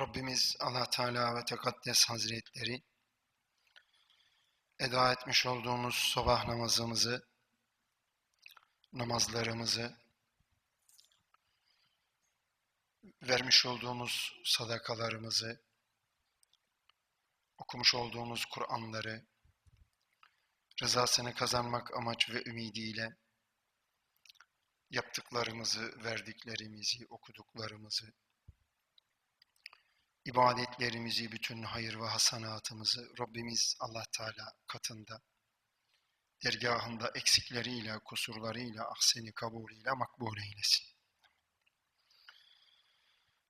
Rabbimiz Allah Teala ve Tekaddes Hazretleri eda etmiş olduğumuz sabah namazımızı, namazlarımızı, vermiş olduğumuz sadakalarımızı, okumuş olduğumuz Kur'anları, rızasını kazanmak amaç ve ümidiyle yaptıklarımızı, verdiklerimizi, okuduklarımızı, ibadetlerimizi, bütün hayır ve hasanatımızı Rabbimiz Allah Teala katında, dergahında eksikleriyle, kusurlarıyla, ahseni kabulüyle makbul eylesin.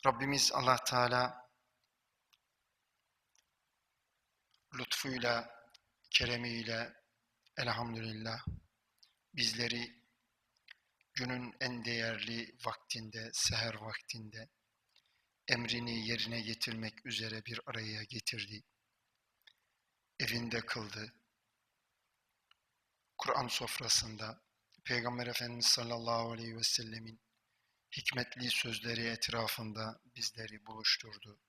Rabbimiz Allah Teala lütfuyla, keremiyle elhamdülillah bizleri günün en değerli vaktinde, seher vaktinde emrini yerine getirmek üzere bir araya getirdi. Evinde kıldı. Kur'an sofrasında Peygamber Efendimiz sallallahu aleyhi ve sellemin hikmetli sözleri etrafında bizleri buluşturdu.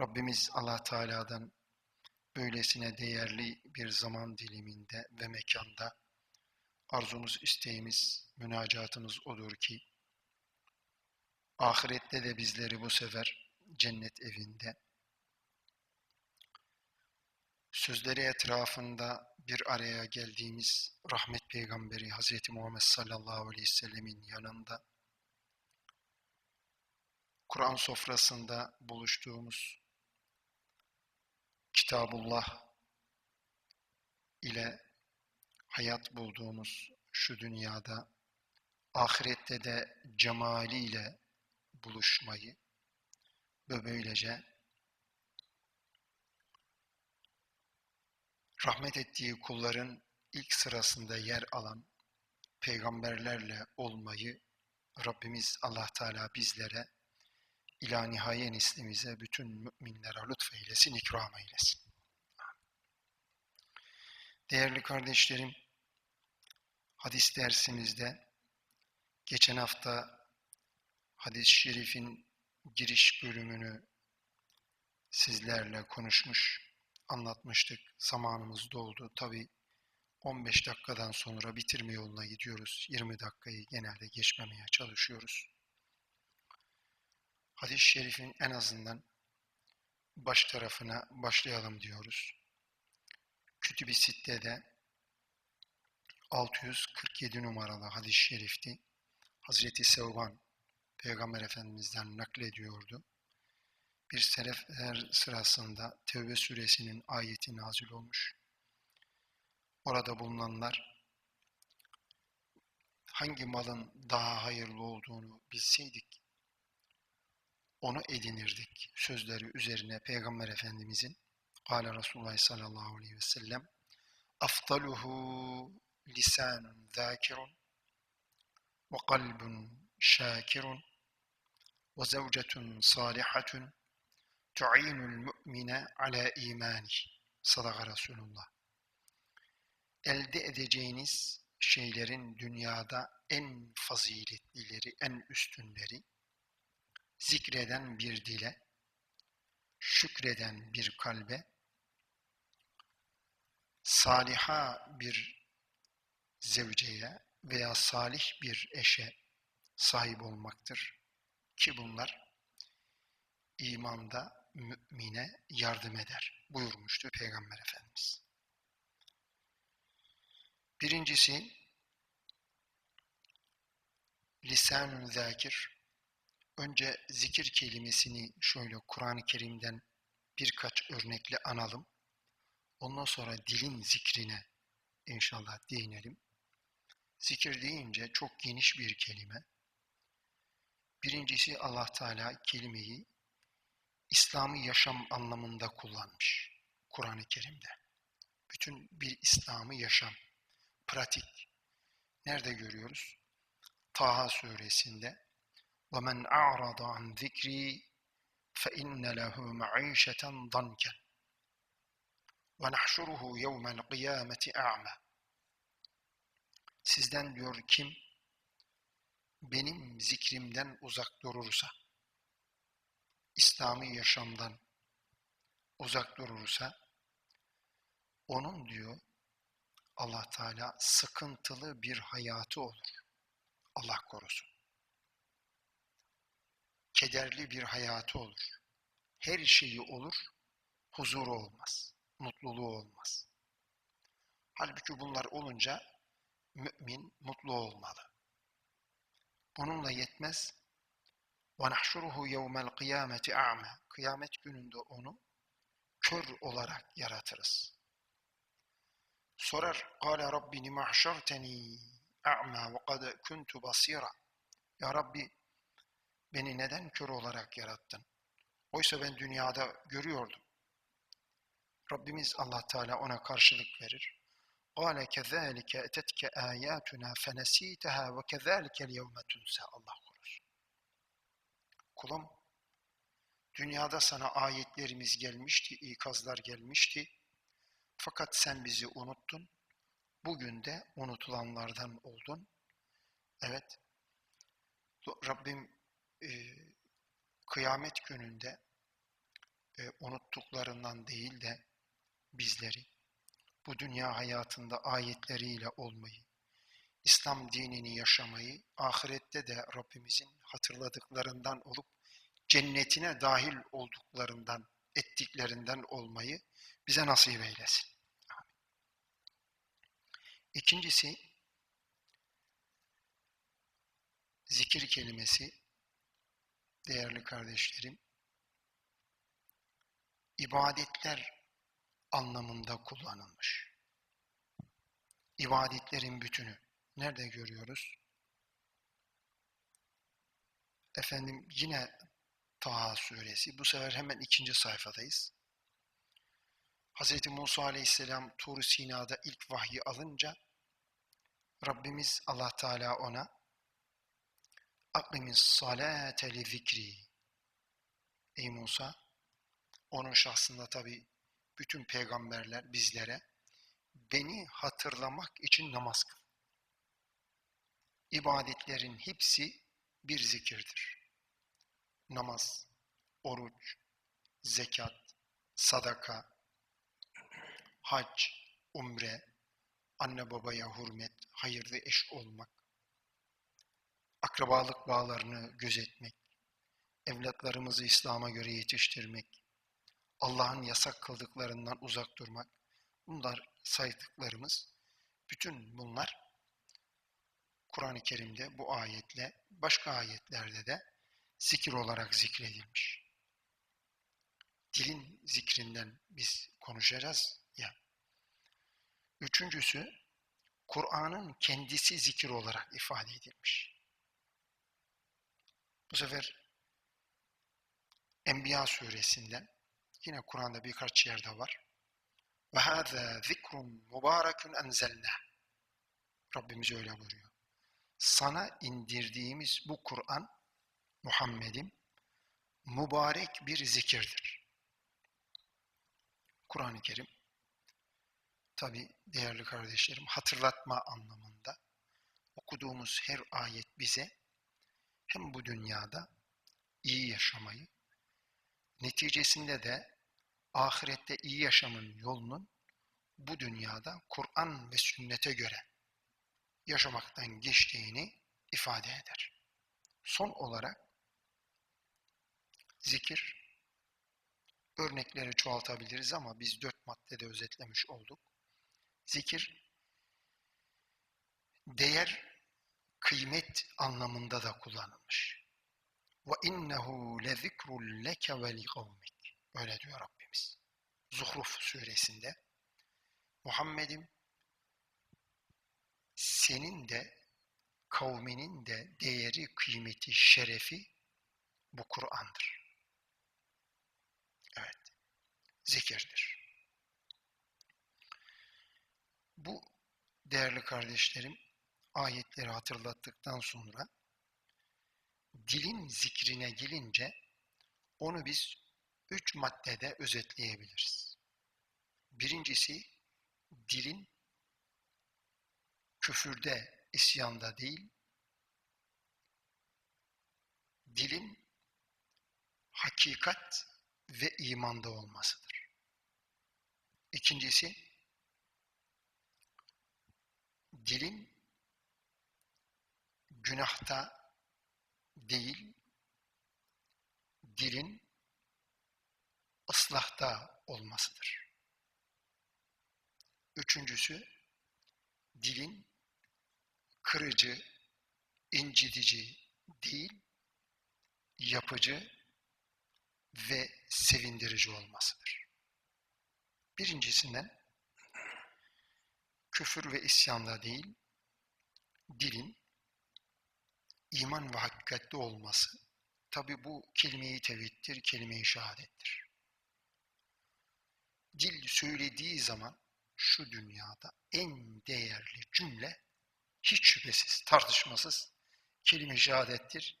Rabbimiz Allah Teala'dan böylesine değerli bir zaman diliminde ve mekanda arzumuz, isteğimiz, münacatımız odur ki ahirette de bizleri bu sefer cennet evinde sözleri etrafında bir araya geldiğimiz rahmet peygamberi Hz. Muhammed sallallahu aleyhi ve sellemin yanında Kur'an sofrasında buluştuğumuz Kitabullah ile hayat bulduğumuz şu dünyada ahirette de cemaliyle buluşmayı ve böylece rahmet ettiği kulların ilk sırasında yer alan peygamberlerle olmayı Rabbimiz Allah Teala bizlere ila nihaye neslimize bütün müminlere lütfeylesin, ikram eylesin. Değerli kardeşlerim, hadis dersimizde geçen hafta hadis-i şerifin giriş bölümünü sizlerle konuşmuş, anlatmıştık. Zamanımız doldu. Tabi 15 dakikadan sonra bitirme yoluna gidiyoruz. 20 dakikayı genelde geçmemeye çalışıyoruz. Hadis-i şerifin en azından baş tarafına başlayalım diyoruz. Kütüb-i Sitte'de 647 numaralı hadis-i şerifti. Hazreti Sevban Peygamber Efendimiz'den naklediyordu. Bir sefer sırasında Tevbe suresinin ayeti nazil olmuş. Orada bulunanlar hangi malın daha hayırlı olduğunu bilseydik onu edinirdik. Sözleri üzerine Peygamber Efendimizin Kale Resulullah sallallahu aleyhi ve sellem Aftaluhu lisanun zâkirun ve kalbun şâkirun وزوجة صالحة تعين المؤمن على إيمانه sadaka Resulullah. Elde edeceğiniz şeylerin dünyada en faziletlileri, en üstünleri, zikreden bir dile, şükreden bir kalbe, saliha bir zevceye veya salih bir eşe sahip olmaktır. Ki bunlar imanda mümine yardım eder buyurmuştu Peygamber Efendimiz. Birincisi lisanun zakir. Önce zikir kelimesini şöyle Kur'an-ı Kerim'den birkaç örnekle analım. Ondan sonra dilin zikrine inşallah değinelim. Zikir deyince çok geniş bir kelime. Birincisi Allah Teala kelimeyi İslam'ı yaşam anlamında kullanmış Kur'an-ı Kerim'de. Bütün bir İslam'ı yaşam, pratik. Nerede görüyoruz? Taha suresinde وَمَنْ أَعْرَضَ عَنْ ذِكْرِي فَإِنَّ لَهُ مَعِيشَةً ضَنْكًا وَنَحْشُرُهُ يَوْمَ الْقِيَامَةِ أَعْمَى Sizden diyor kim benim zikrimden uzak durursa, İslami yaşamdan uzak durursa onun diyor Allah Teala sıkıntılı bir hayatı olur. Allah korusun. Kederli bir hayatı olur. Her şeyi olur, huzuru olmaz, mutluluğu olmaz. Halbuki bunlar olunca mümin mutlu olmalı. Bununla yetmez. وَنَحْشُرُهُ يَوْمَ الْقِيَامَةِ اَعْمَى Kıyamet gününde onu kör olarak yaratırız. Sorar, قَالَ رَبِّ لِمَا حْشَرْتَنِي اَعْمَى وَقَدْ كُنْتُ بَصِيرًا Ya Rabbi, beni neden kör olarak yarattın? Oysa ben dünyada görüyordum. Rabbimiz Allah Teala ona karşılık verir. قَالَ كَذَٰلِكَ اَتَتْكَ آيَاتُنَا فَنَس۪يتَهَا وَكَذَٰلِكَ الْيَوْمَ تُنْسَى Allah korusun. Kulum, dünyada sana ayetlerimiz gelmişti, ikazlar gelmişti. Fakat sen bizi unuttun. Bugün de unutulanlardan oldun. Evet, Rabbim e, kıyamet gününde e, unuttuklarından değil de bizleri bu dünya hayatında ayetleriyle olmayı, İslam dinini yaşamayı, ahirette de Rabbimizin hatırladıklarından olup cennetine dahil olduklarından, ettiklerinden olmayı bize nasip eylesin. İkincisi, zikir kelimesi, değerli kardeşlerim, ibadetler anlamında kullanılmış. İbadetlerin bütünü. Nerede görüyoruz? Efendim yine Taha suresi. Bu sefer hemen ikinci sayfadayız. Hz. Musa aleyhisselam Tur Sina'da ilk vahyi alınca Rabbimiz Allah Teala ona Aklimis salate li zikri Ey Musa onun şahsında tabi bütün peygamberler bizlere beni hatırlamak için namaz kıl. İbadetlerin hepsi bir zikirdir. Namaz, oruç, zekat, sadaka, hac, umre, anne babaya hürmet, hayırlı eş olmak, akrabalık bağlarını gözetmek, evlatlarımızı İslam'a göre yetiştirmek, Allah'ın yasak kıldıklarından uzak durmak, bunlar saydıklarımız, bütün bunlar Kur'an-ı Kerim'de bu ayetle, başka ayetlerde de zikir olarak zikredilmiş. Dilin zikrinden biz konuşacağız ya. Üçüncüsü, Kur'an'ın kendisi zikir olarak ifade edilmiş. Bu sefer Enbiya suresinden Yine Kur'an'da birkaç yerde var. Ve hâzâ zikrun mübârekun enzelnâh. Rabbimiz öyle buyuruyor. Sana indirdiğimiz bu Kur'an, Muhammed'im, mübarek bir zikirdir. Kur'an-ı Kerim, tabi değerli kardeşlerim, hatırlatma anlamında okuduğumuz her ayet bize hem bu dünyada iyi yaşamayı, neticesinde de ahirette iyi yaşamın yolunun bu dünyada Kur'an ve sünnete göre yaşamaktan geçtiğini ifade eder. Son olarak zikir örnekleri çoğaltabiliriz ama biz dört maddede özetlemiş olduk. Zikir değer, kıymet anlamında da kullanılmış. Ve innehu lezikrul leke ve li Öyle diyor Rabbimiz. Zuhruf suresinde Muhammed'im senin de kavminin de değeri, kıymeti, şerefi bu Kur'an'dır. Evet, zikirdir. Bu değerli kardeşlerim ayetleri hatırlattıktan sonra dilin zikrine gelince onu biz üç maddede özetleyebiliriz. Birincisi dilin küfürde, isyanda değil, dilin hakikat ve imanda olmasıdır. İkincisi, dilin günahta değil, dilin ıslahta olmasıdır. Üçüncüsü, dilin kırıcı, incitici değil, yapıcı ve sevindirici olmasıdır. Birincisinden küfür ve isyanda değil, dilin iman ve hakikatli olması. Tabi bu kelime-i tevhiddir, kelime-i şehadettir. Dil söylediği zaman şu dünyada en değerli cümle hiç şüphesiz, tartışmasız kelime-i şehadettir,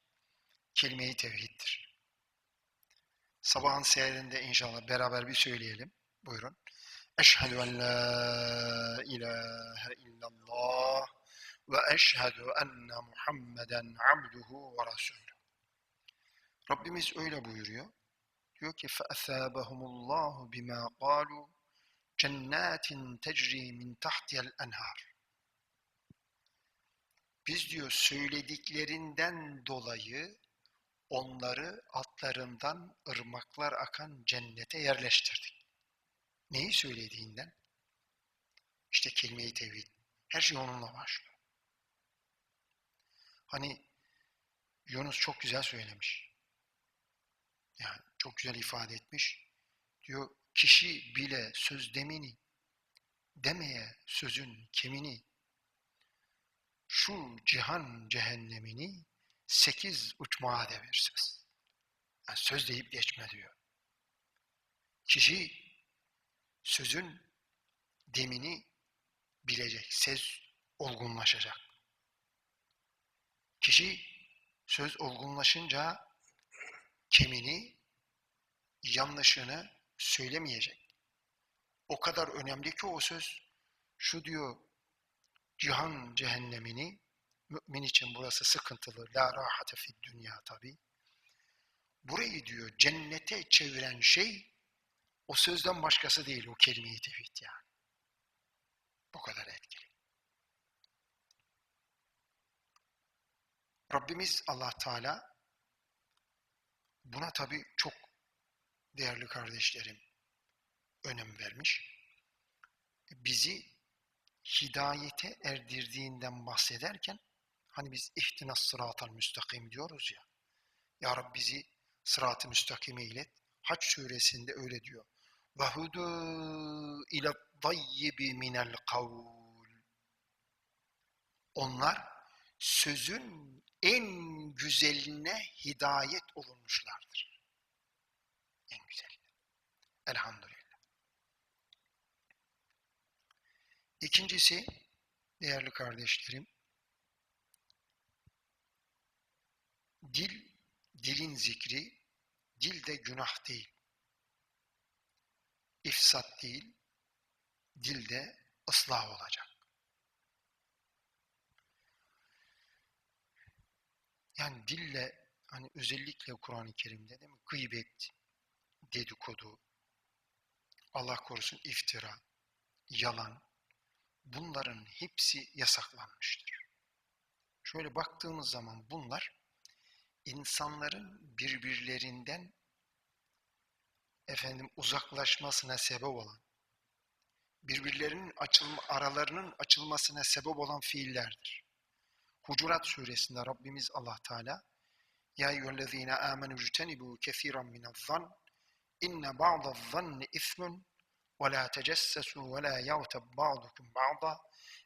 kelime-i tevhiddir. Sabahın seherinde inşallah beraber bir söyleyelim. Buyurun. Eşhedü en la ilahe illallah ve eşhedü enne Muhammeden abduhu ve resulü. Rabbimiz öyle buyuruyor Diyor ki فَأَثَابَهُمُ اللّٰهُ بِمَا قَالُوا جَنَّاتٍ تَجْرِي مِنْ تَحْتِيَ الْاَنْهَارِ Biz diyor söylediklerinden dolayı onları altlarından ırmaklar akan cennete yerleştirdik. Neyi söylediğinden? İşte kelime-i tevhid. Her şey onunla başlıyor. Hani Yunus çok güzel söylemiş. Yani çok güzel ifade etmiş. Diyor kişi bile söz demini, demeye sözün kemini, şu cihan cehennemini sekiz uçmağa devirsiz. Yani söz deyip geçme diyor. Kişi sözün demini bilecek, ses olgunlaşacak. Kişi söz olgunlaşınca kemini, yanlışını söylemeyecek. O kadar önemli ki o söz, şu diyor, cihan cehennemini, mümin için burası sıkıntılı, la rahate fid dünya tabi. Burayı diyor cennete çeviren şey, o sözden başkası değil, o kelime-i tevhid yani. Bu kadar etkili. Rabbimiz Allah Teala buna tabi çok değerli kardeşlerim önem vermiş. Bizi hidayete erdirdiğinden bahsederken hani biz ihtinas sıratal müstakim diyoruz ya. Ya Rabbi bizi sırat-ı müstakime ilet. Haç suresinde öyle diyor. Vahudu ile dayyibi minel kavl. Onlar sözün en güzeline hidayet olunmuşlardır. En güzeline. Elhamdülillah. İkincisi, değerli kardeşlerim, dil, dilin zikri, dil de günah değil. İfsat değil, dilde ıslah olacak. Yani dille hani özellikle Kur'an-ı Kerim'de değil mi? Gıybet, dedikodu, Allah korusun iftira, yalan bunların hepsi yasaklanmıştır. Şöyle baktığımız zaman bunlar insanların birbirlerinden efendim uzaklaşmasına sebep olan birbirlerinin açılma, aralarının açılmasına sebep olan fiillerdir. Hucurat suresinde Rabbimiz Allah Teala Ya eyyühellezine amenu jtenibu kethiran minezzan inne ba'dazzanni ismun ve la tecessesu ve la yağtab ba'dukum ba'da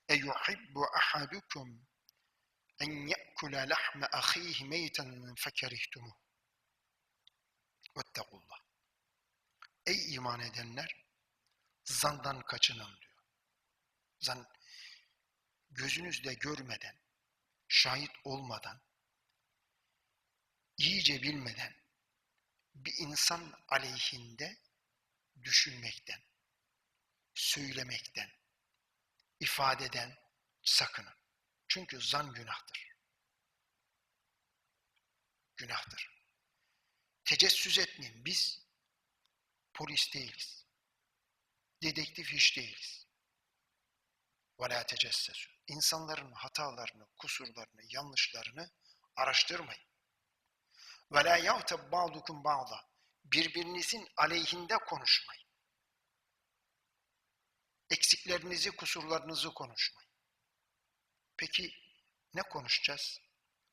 e yuhibbu ahadukum en ye'kule lahme ahihi meyten fekerihtumuh. Vettekullah. Ey iman edenler, zandan kaçının diyor. Zan, gözünüzde görmeden, şahit olmadan, iyice bilmeden bir insan aleyhinde düşünmekten, söylemekten, ifadeden sakının. Çünkü zan günahtır. Günahtır. tecessüs etmeyin. Biz polis değiliz. Dedektif hiç değiliz. وَلَا تَجَسَّسُ İnsanların hatalarını, kusurlarını, yanlışlarını araştırmayın. وَلَا يَغْتَبْ بَعْضُكُمْ بَعْضًا Birbirinizin aleyhinde konuşmayın. Eksiklerinizi, kusurlarınızı konuşmayın. Peki ne konuşacağız?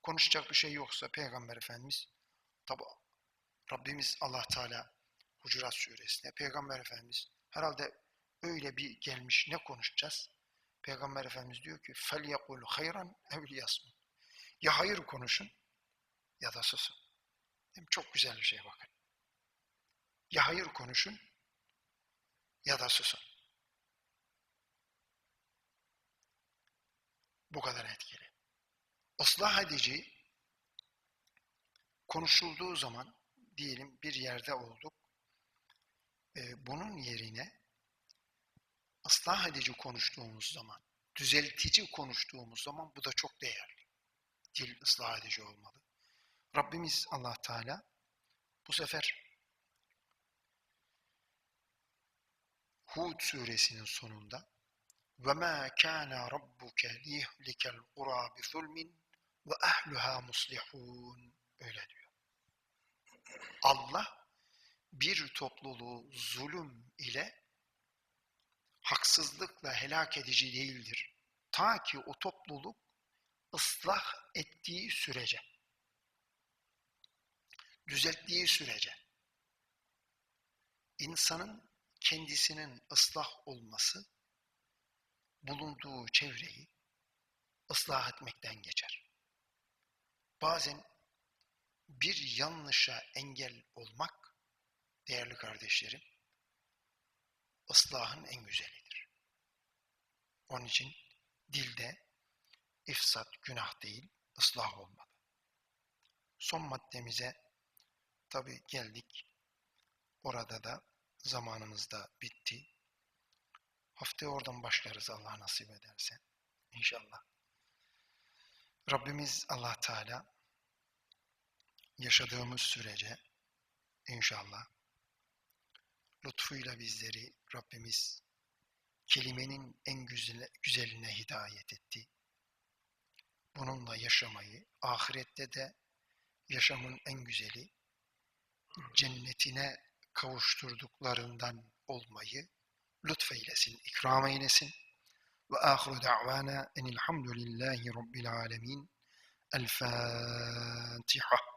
Konuşacak bir şey yoksa Peygamber Efendimiz tabi Rabbimiz Allah Teala Hucurat Suresinde Peygamber Efendimiz herhalde öyle bir gelmiş ne konuşacağız? Peygamber Efendimiz diyor ki فَلْيَقُلْ خَيْرًا اَوْ لِيَسْمُ Ya hayır konuşun ya da susun. Hem çok güzel bir şey bakın. Ya hayır konuşun ya da susun. Bu kadar etkili. Islah edici konuşulduğu zaman diyelim bir yerde olduk. Ee, bunun yerine ıslah edici konuştuğumuz zaman, düzeltici konuştuğumuz zaman bu da çok değerli. Dil ıslah edici olmalı. Rabbimiz Allah Teala bu sefer Hud suresinin sonunda وَمَا كَانَ رَبُّكَ لِيهْلِكَ الْقُرَى بِظُلْمٍ وَأَهْلُهَا مُصْلِحُونَ Öyle diyor. Allah bir topluluğu zulüm ile haksızlıkla helak edici değildir. Ta ki o topluluk ıslah ettiği sürece, düzelttiği sürece, insanın kendisinin ıslah olması, bulunduğu çevreyi ıslah etmekten geçer. Bazen bir yanlışa engel olmak, değerli kardeşlerim, ıslahın en güzelidir. Onun için dilde ifsat günah değil, ıslah olmalı. Son maddemize tabi geldik. Orada da zamanımız da bitti. Haftaya oradan başlarız Allah nasip ederse. İnşallah. Rabbimiz Allah Teala yaşadığımız sürece inşallah lütfuyla bizleri Rabbimiz kelimenin en güzel, güzeline hidayet etti. Bununla yaşamayı, ahirette de yaşamın en güzeli, cennetine kavuşturduklarından olmayı lütfeylesin, ikram eylesin. Ve ahiru da'vana enilhamdülillahi rabbil alemin. El Fatiha.